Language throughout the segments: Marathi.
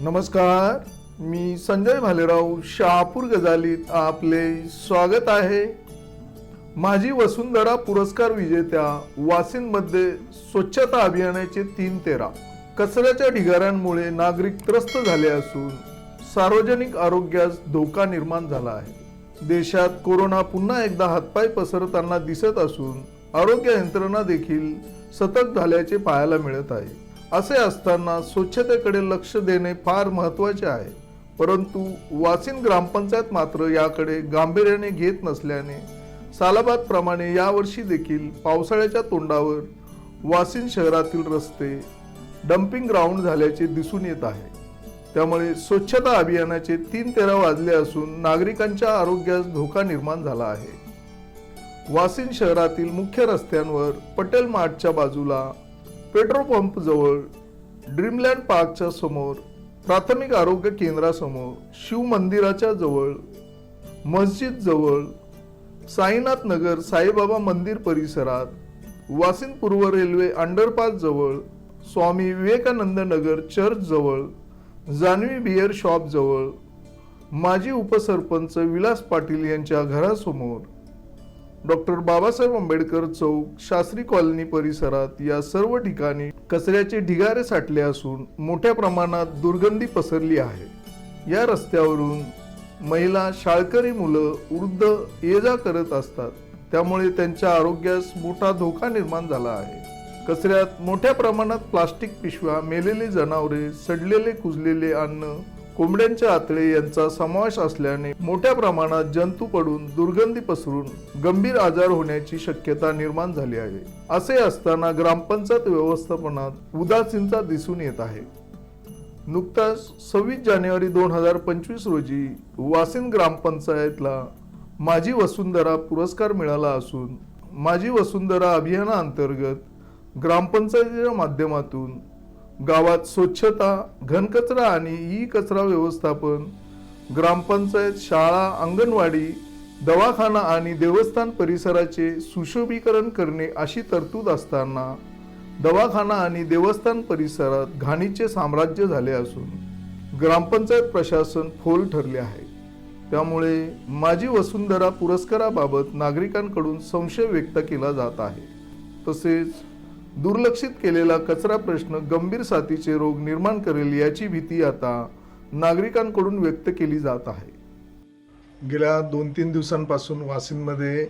नमस्कार मी संजय भालेराव शहापूर गजालीत आपले स्वागत आहे. माझी वसुंधरा पुरस्कार विजेत्या वासींमध्ये स्वच्छता अभियानाचे तीन तेरा कचऱ्याच्या ढिगाऱ्यांमुळे नागरिक त्रस्त झाले असून सार्वजनिक आरोग्यास धोका निर्माण झाला आहे. देशात कोरोना पुन्हा एकदा हातपाय पसरताना दिसत असून आरोग्य यंत्रणा देखील सतत झाल्याचे पाहायला मिळत आहे. असे असताना स्वच्छतेकडे लक्ष देणे फार महत्त्वाचे आहे. परंतु वासिन ग्रामपंचायत मात्र याकडे गांभीर्याने घेत नसल्याने सालाबादप्रमाणे यावर्षी देखील पावसाळ्याच्या तोंडावर वासिन शहरातील रस्ते डम्पिंग ग्राउंड झाल्याचे दिसून येत आहे. त्यामुळे स्वच्छता अभियानाचे तीन तेरा वाजले असून नागरिकांच्या आरोग्यास धोका निर्माण झाला आहे. वासिन शहरातील मुख्य रस्त्यांवर पटेल मार्टच्या बाजूला पेट्रोल पंप जवळ ड्रीमलँड पार्कच्या समोर प्राथमिक आरोग्य केंद्रासमोर शिव मंदिराच्या जवळ मस्जिद जवळ साईनाथ नगर साईबाबा मंदिर परिसरात वासिन पूर्व रेल्वे अंडरपास जवळ स्वामी विवेकानंद नगर चर्च जवळ जानवी बियर शॉप जवळ माजी उपसरपंच विलास पाटील यांच्या घरासमोर डॉक्टर बाबासाहेब आंबेडकर चौक शास्त्री कॉलनी परिसरात या सर्व ठिकाणी कचऱ्याचे ढिगारे साठले असून मोठ्या प्रमाणात दुर्गंधी पसरली आहे. या रस्त्यावरून महिला शाळकरी मुलं वृद्ध ये जा करत असतात. त्यामुळे त्यांच्या आरोग्यास मोठा धोका निर्माण झाला आहे. कचऱ्यात मोठ्या प्रमाणात प्लास्टिक पिशव्या मेलेली जनावरे सडलेले कुजलेले अन्न कोंबड्यांचे आतळे यांचा समावेश असल्याने मोठ्या प्रमाणात जंतू पडून दुर्गंधी पसरून गंभीर आजार होण्याची शक्यता निर्माण झाली आहे. असे असताना ग्रामपंचायत व्यवस्थापनात उदासीनता दिसून येत आहे. नुकताच सव्वीस जानेवारी दोन हजार पंचवीस रोजी वासिन ग्रामपंचायतला माझी वसुंधरा पुरस्कार मिळाला असून माझी वसुंधरा अभियानाअंतर्गत ग्रामपंचायतीच्या माध्यमातून गावात स्वच्छता घनकचरा आणि ई कचरा व्यवस्थापन ग्रामपंचायत शाळा अंगणवाडी दवाखाना आणि देवस्थान परिसराचे सुशोभीकरण करणे अशी तरतूद असताना दवाखाना आणि देवस्थान परिसरात घाणीचे साम्राज्य झाले असून ग्रामपंचायत प्रशासन फोल ठरले आहे. त्यामुळे माझी वसुंधरा पुरस्काराबाबत नागरिकांकडून संशय व्यक्त केला जात आहे. तसेच दुर्लक्षित केलेला कचरा प्रश्न गंभीर साथीचे रोग निर्माण करेल याची भीती आता नागरिकांकडून व्यक्त केली जात आहे. गेल्या दोन तीन दिवसांपासून वाशिममध्ये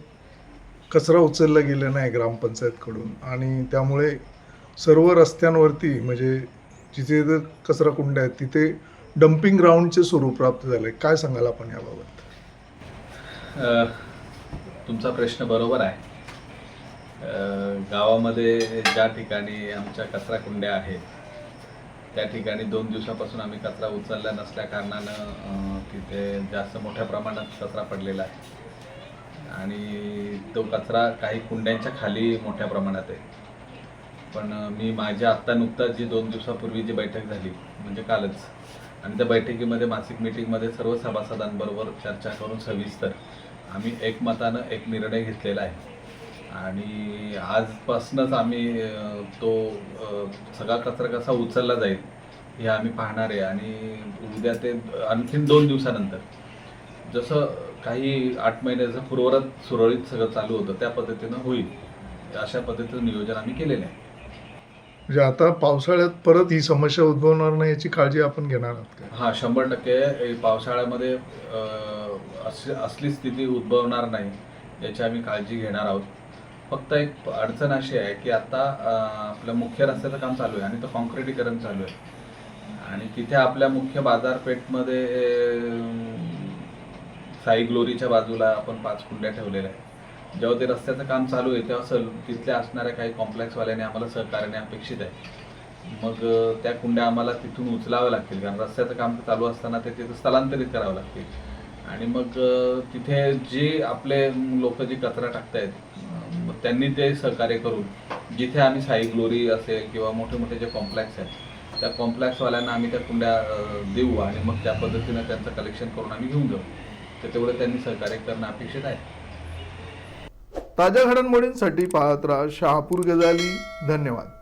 कचरा उचलला गेला नाही ग्रामपंचायतकडून आणि त्यामुळे सर्व रस्त्यांवरती म्हणजे जिथे जिथे कचरा कुंड्या आहेत तिथे डम्पिंग ग्राउंडचे स्वरूप प्राप्त झाले. काय सांगाल आपण याबाबत? तुमचा प्रश्न बरोबर आहे. गावामध्ये ज्या ठिकाणी आमच्या कचरा कुंड्या आहेत त्या ठिकाणी दोन दिवसापासून आम्ही कचरा उचलला नसल्या कारणानं तिथे जास्त मोठ्या प्रमाणात कचरा पडलेला आहे. आणि तो कचरा काही कुंड्यांच्या खाली मोठ्या प्रमाणात आहे. पण मी माझ्या आत्ता नुकताच जी दोन दिवसापूर्वी जी बैठक झाली म्हणजे कालच आणि त्या बैठकीमध्ये मासिक मीटिंगमध्ये सर्व सभासदांबरोबर चर्चा करून सविस्तर आम्ही एकमतानं एक निर्णय घेतलेला आहे. आणि आजपासूनच आम्ही तो सगळा कचरा कसा उचलला जाईल हे आम्ही पाहणार आहे. आणि उद्या ते आणखीन दोन दिवसानंतर जसं काही आठ महिन्याचं पूर्वरत सुरळीत सगळं चालू होतं त्या पद्धतीनं होईल. अशा पद्धतीचं नियोजन आम्ही केलेलं आहे. म्हणजे आता पावसाळ्यात परत ही समस्या उद्भवणार नाही याची काळजी आपण घेणार आहात का? हा शंभर टक्के. पावसाळ्यामध्ये असली स्थिती उद्भवणार नाही याची आम्ही काळजी घेणार आहोत. फक्त एक अडचण अशी आहे की आता आपलं मुख्य रस्त्याचं काम चालू आहे आणि तो कॉन्क्रिटीकरण चालू आहे. आणि तिथे आपल्या मुख्य बाजारपेठमध्ये साई ग्लोरीच्या बाजूला आपण पाच कुंड्या ठेवलेल्या आहेत. जेव्हा ते रस्त्याचं काम चालू आहे तेव्हा सल तिथल्या असणाऱ्या काही कॉम्प्लेक्सवाल्याने आम्हाला सहकार्याने अपेक्षित आहे. मग त्या कुंड्या आम्हाला तिथून उचलाव्या लागतील कारण रस्त्याचं काम चालू असताना ते तिथं स्थलांतरित करावं लागतील. आणि मग तिथे जे आपले लोक जे कचरा टाकतायत त्यांनी ते सहकार्य करून जिथे आम्ही साई ग्लोरी असेल किंवा मोठे मोठे जे कॉम्प्लेक्स आहेत त्या कॉम्प्लेक्सवाल्यांना आम्ही त्या कुंड्या देऊ आणि मग त्या पद्धतीनं त्यांचं कलेक्शन करून आम्ही घेऊन जाऊ. तर तेवढं त्यांनी सहकार्य करणं अपेक्षित आहे. ताज्या घडामोडींसाठी पाहत राहा शहापूर गजाली. धन्यवाद.